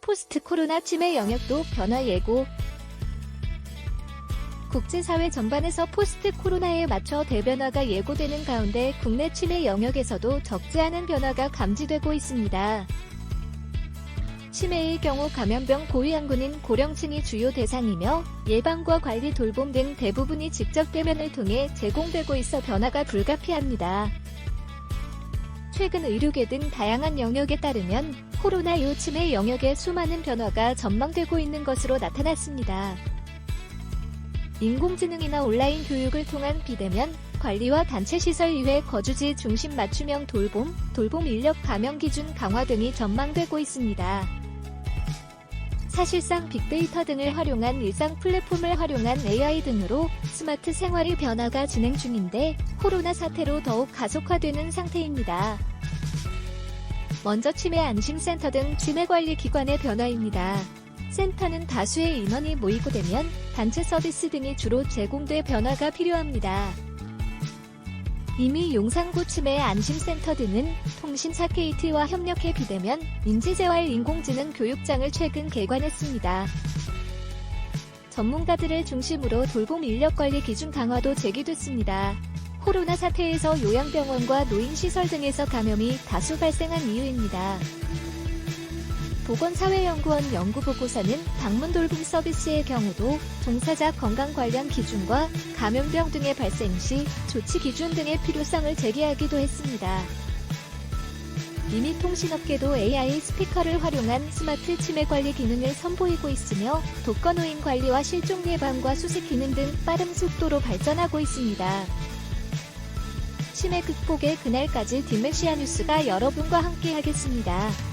포스트 코로나 치매 영역도 변화 예고. 국제사회 전반에서 포스트 코로나에 맞춰 대변화가 예고되는 가운데 국내 치매 영역에서도 적지 않은 변화가 감지되고 있습니다. 치매의 경우 감염병 고위험군인 고령층이 주요 대상이며 예방과 관리 돌봄 등 대부분이 직접 대면을 통해 제공되고 있어 변화가 불가피합니다. 최근 의료계 등 다양한 영역에 따르면 코로나19 치매 영역에 수많은 변화가 전망되고 있는 것으로 나타났습니다. 인공지능이나 온라인 교육을 통한 비대면, 관리와 단체 시설 이외 거주지 중심 맞춤형 돌봄, 돌봄 인력 감염 기준 강화 등이 전망되고 있습니다. 사실상 빅데이터 등을 활용한 일상 플랫폼을 활용한 AI 등으로 스마트 생활의 변화가 진행 중인데 코로나 사태로 더욱 가속화되는 상태입니다. 먼저 치매 안심센터 등 치매관리 기관의 변화입니다. 센터는 다수의 인원이 모이고 되면 단체 서비스 등이 주로 제공돼 변화가 필요합니다. 이미 용산구 치매 안심센터 등은 통신사 KT와 협력해 비대면 인지재활 인공지능 교육장을 최근 개관했습니다. 전문가들을 중심으로 돌봄 인력 관리 기준 강화도 제기됐습니다. 코로나 사태에서 요양병원과 노인시설 등에서 감염이 다수 발생한 이유입니다. 보건사회연구원 연구보고서는 방문 돌봄 서비스의 경우도 종사자 건강 관련 기준과 감염병 등의 발생 시 조치 기준 등의 필요성을 제기하기도 했습니다. 이미 통신업계도 AI 스피커를 활용한 스마트 치매 관리 기능을 선보이고 있으며 독거노인 관리와 실종 예방과 수색 기능 등 빠른 속도로 발전하고 있습니다. 치매 극복의 그날까지 디메시아 뉴스가 여러분과 함께 하겠습니다.